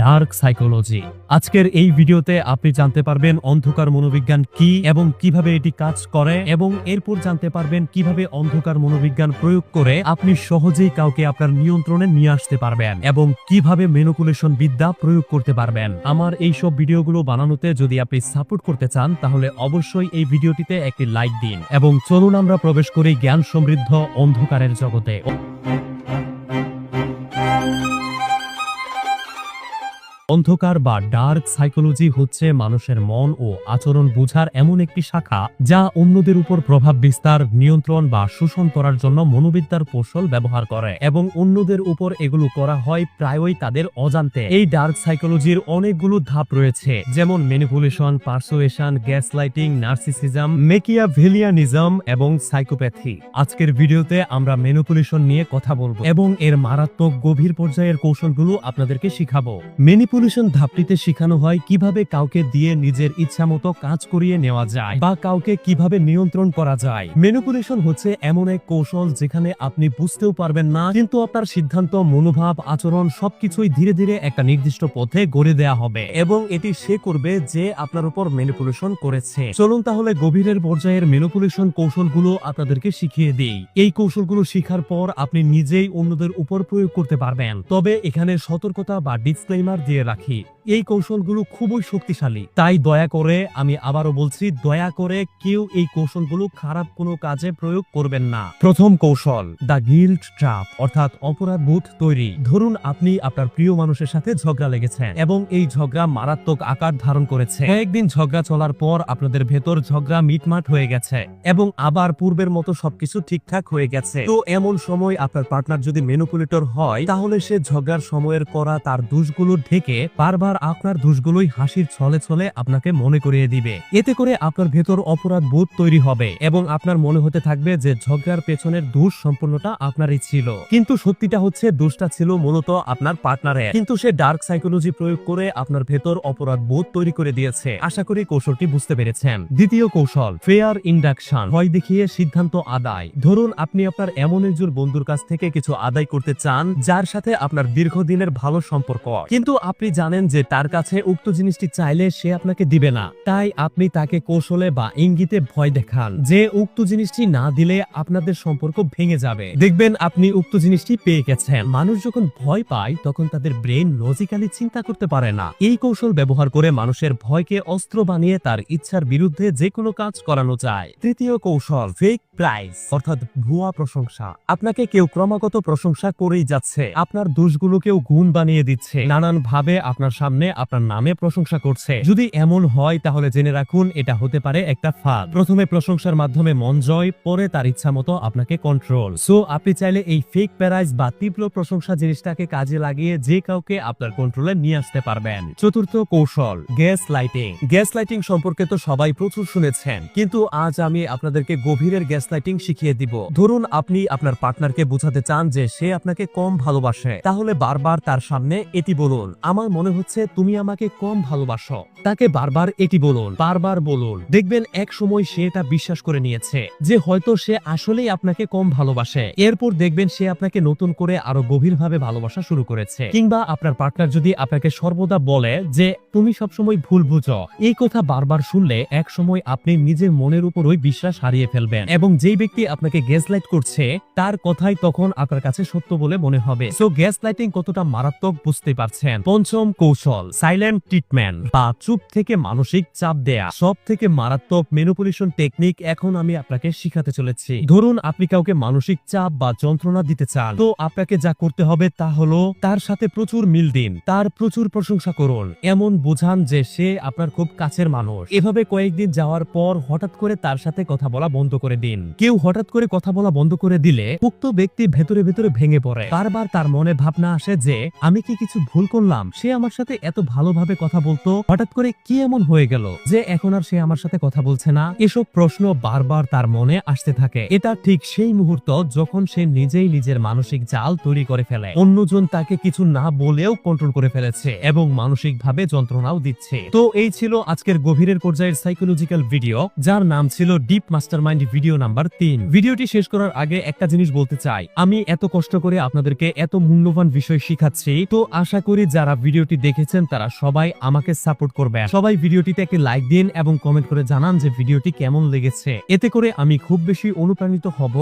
Dark psychology. আজকের এই ভিডিওতে আপনি জানতে পারবেন অন্ধকার মনোবিজ্ঞান কি এবং কীভাবে এটি কাজ করে এবং এরপর জানতে পারবেন কীভাবে অন্ধকার মনোবিজ্ঞান প্রয়োগ করে আপনি সহজেই কাউকে আপনার নিয়ন্ত্রণে নিয়ে আসতে পারবেন এবং কীভাবে মেনুপুলেশন বিদ্যা প্রয়োগ করতে পারবেন। আমার এই সব ভিডিওগুলো বানানোতে যদি আপনি সাপোর্ট করতে চান, তাহলে অবশ্যই এই ভিডিওটিতে একটি লাইক দিন। এবং চলুন আমরা প্রবেশ করি জ্ঞান সমৃদ্ধ অন্ধকারের জগতে। অন্ধকার বা ডার্ক সাইকোলজি হচ্ছে মানুষের মন ও আচরণ বুঝার এমন একটি শাখা যা অন্যদের উপর প্রভাব বিস্তার, নিয়ন্ত্রণ বা শোষণ করার জন্য মনোবিদ্যার কৌশল ব্যবহার করে এবং অন্যদের উপর এগুলো করা হয় প্রায়ই তাদের অজান্তে। এই ডার্ক সাইকোলজির অনেকগুলো ধাপ রয়েছে, যেমন manipulation, persuasion gaslighting narcissism, Machiavellianism এবং সাইকোপ্যাথি। আজকের ভিডিওতে আমরা ম্যানিপুলেশন নিয়ে কথা বলব এবং এর মারাত্মক গভীর পর্যায়ের কৌশলগুলো আপনাদেরকে শিখাবো। ম্যানিপুলেশন ধাপটিতে শেখানো হয় কীভাবে কাউকে দিয়ে নিজের ইচ্ছামতো কাজ করিয়ে নেওয়া যায় বা কাউকে কীভাবে নিয়ন্ত্রণ করা যায়। ম্যানিপুলেশন হচ্ছে এমন এক কৌশল যেখানে আপনি বুঝতেও পারবেন না, কিন্তু আপনার সিদ্ধান্ত, মনোভাব, আচরণ সবকিছুই ধীরে ধীরে একটা নির্দিষ্ট পথে গড়ে দেয়া হবে এবং এটি সে করবে যে আপনার উপর ম্যানিপুলেশন করেছে। চলুন তাহলে গভীরের পর্যায়ের ম্যানিপুলেশন কৌশলগুলো আপনাদেরকে শিখিয়ে দিই। এই কৌশলগুলো শিখার পর আপনি নিজেই অন্যদের উপর প্রয়োগ করতে পারবেন। তবে এখানে সতর্কতা বা ডিসক্লেমার দিয়ে Lucky。এই কৌশলগুলো খুবই শক্তিশালী। তাই দয়া করে, আমি আবারও বলছি, দয়া করে কেউ এই কৌশলগুলো খারাপ কোনো কাজে প্রয়োগ করবেন না। প্রথম কৌশল, দ্য গিল্ট ট্রাপ, অর্থাৎ অপরাধ বোধ তৈরি। ধরুন, আপনি আপনার প্রিয় মানুষের সাথে ঝগড়া লেগেছেন এবং এই ঝগড়া মারাত্মক আকার ধারণ করেছে। কয়েকদিন ঝগড়া চলার পর আপনাদের ভেতর ঝগড়া মিটমাট হয়ে গেছে এবং আবার পূর্বের মতো সবকিছু ঠিকঠাক হয়ে গেছে। তো এমন সময় আপনার পার্টনার যদি মেনুপুলেটর হয়, তাহলে সে ঝগড়ার সময়ের করা তার দোষগুলো ঢেকে বারবার আপনার দোষগুলোই হাসির ছলে ছলে আপনাকে মনে করিয়ে দিবে। এতে করে আপনার ভেতর অপরাধ বোধ তৈরি হবে এবং আপনার মনে হতে থাকবে যে ঝগড়ার পেছনের দোষ সম্পূর্ণটা আপনারই ছিল। কিন্তু সত্যিটা হচ্ছে, দোষটা ছিল মূলত আপনার পার্টনারের। কিন্তু সে ডার্ক সাইকোলজি প্রয়োগ করে আপনার ভেতর অপরাধ বোধ তৈরি করে দিয়েছে। আশা করি কৌশলটি বুঝতে পেরেছেন। দ্বিতীয় কৌশল ফেয়ার ইন্ডাকশন ভয় দেখিয়ে সিদ্ধান্ত আদায়। ধরুন, আপনি আপনার এমন একজন বন্ধুর কাছ থেকে কিছু আদায় করতে চান, যার সাথে আপনার দীর্ঘদিনের ভালো সম্পর্ক। কিন্তু আপনি জানেন যে তার কাছে উক্ত জিনিসটি চাইলে সে আপনাকে দিবে না। তাই আপনি তাকে কৌশলে বা ইঙ্গিতে ভয় দেখান। যে উক্ত জিনিসটি না দিলে আপনাদের সম্পর্ক ভেঙে যাবে। দেখবেন আপনি উক্ত জিনিসটি পেয়ে গেছেন। মানুষ যখন ভয় পায়, তখন তাদের ব্রেন লজিক্যালি চিন্তা করতে পারে না। এই কৌশল ব্যবহার করে মানুষের ভয়কে অস্ত্র বানিয়ে তার ইচ্ছার বিরুদ্ধে যে কোনো কাজ করানো যায়। তৃতীয় কৌশল ফেক প্রাইস অর্থাৎ ভুয়া প্রশংসা। আপনাকে কেউ ক্রমাগত প্রশংসা করেই যাচ্ছে। আপনার দোষগুলোকেও গুণ বানিয়ে দিচ্ছে। নানান ভাবে আপনার আপনার নামে প্রশংসা করছে। যদি এমন হয়, তাহলে জেনে রাখুন, এটা হতে পারে একটা ফাঁদ। প্রথমে প্রশংসার মাধ্যমে মন জয়, পরে তার ইচ্ছা মতো আপনাকে কন্ট্রোল সো আপনি চাইলে এই ফেক প্যারাইজ বা তীব্র প্রশংসা জিনিসটাকে কাজে লাগিয়ে যে কাউকে আপনার কন্ট্রোলে নিয়ে আসতে পারবেন। চতুর্থ কৌশল গ্যাস লাইটিং গ্যাস লাইটিং সম্পর্কে তো সবাই প্রচুর শুনেছেন। কিন্তু আজ আমি আপনাদেরকে গভীরের গ্যাস লাইটিং শিখিয়ে দিব। ধরুন, আপনি আপনার পার্টনারকে বোঝাতে চান যে সে আপনাকে কম ভালোবাসে। তাহলে বারবার তার সামনে এটি বলুন। আমার মনে হচ্ছে তুমি আমাকে কম ভালোবাসো। তাকে বারবার এটি বলুন, বারবার বলুন। দেখবেন এক সময় সে এটা বিশ্বাস করে নিয়েছে, যে হয়তো সে আসলেই আপনাকে কম ভালোবাসে। এরপর দেখবেন সে আপনাকে নতুন করে আরও গভীরভাবে ভালোবাসা শুরু করেছে। কিংবা আপনার পার্টনার যদি আপনাকে সর্বদা বলে যে, তুমি সবসময় ভুল বুঝো। এই কথা বারবার শুনলে এক সময় আপনি নিজের মনের উপরই বিশ্বাস হারিয়ে ফেলবেন। এবং যেই ব্যক্তি আপনাকে গ্যাস লাইট করছে, তার কথাই তখন আপনার কাছে সত্য বলে মনে হবে। সো গ্যাস লাইটিং কতটা মারাত্মক বুঝতে পারছেন। পঞ্চম কৌশল। সাইলেন্ট ট্রিটমেন্ট বা চুপ থেকে মানসিক চাপ দেয়া। সব থেকে মারাত্মক মেনুপুলেশন টেকনিক এখন আমি আপনাকে শিখাতে চলেছি। ধরুন, আপনি কাউকে মানসিক চাপ বা যন্ত্রণা দিতে চান। তো আপনাকে যা করতে হবে তা হলো, তার সাথে প্রচুর মিল দিন, তার প্রচুর প্রশংসা করুন। এমন বোঝান যে সে আপনার খুব কাছের মানুষ। এভাবে কয়েকদিন যাওয়ার পর হঠাৎ করে তার সাথে কথা বলা বন্ধ করে দিন। কেউ হঠাৎ করে কথা বলা বন্ধ করে দিলে উক্ত ব্যক্তি ভেতরে ভেতরে ভেঙে পড়ে। বারবার তার মনে ভাবনা আসে যে, আমি কি কিছু ভুল করলাম? সে আমার সাথে এত ভালোভাবে কথা বলতো, হঠাৎ করে কি এমন হয়ে গেল যে এখন আর সে আমার সাথে কথা বলছে না? এসব প্রশ্ন বারবার তার মনে আসতে থাকে। এটা ঠিক সেই মুহূর্ত যখন সে নিজেই নিজের মানসিক জাল তৈরি করে ফেলে। অন্যজন তাকে কিছু না বলেও কন্ট্রোল করে ফেলেছে এবং মানসিক ভাবে যন্ত্রণাও দিচ্ছে। তো এই ছিল আজকের গভীরের পর্যায়ের সাইকোলজিক্যাল ভিডিও যার নাম ছিল deep master mind video number তিন। ভিডিওটি শেষ করার আগে একটা জিনিস বলতে চাই। আমি এত কষ্ট করে আপনাদেরকে এত মূল্যবান বিষয় শিখাচ্ছি। তো আশা করি যারা ভিডিওটি দেখেছেন দেখেছেন তারা সবাই আমাকে সাপোর্ট করবেন সবাই ভিডিওটিতে একটি লাইক দিন এবং কমেন্ট করে জানান যে ভিডিওটি কেমন লেগেছে। এতে করে আমি খুব বেশি অনুপ্রাণিত হব।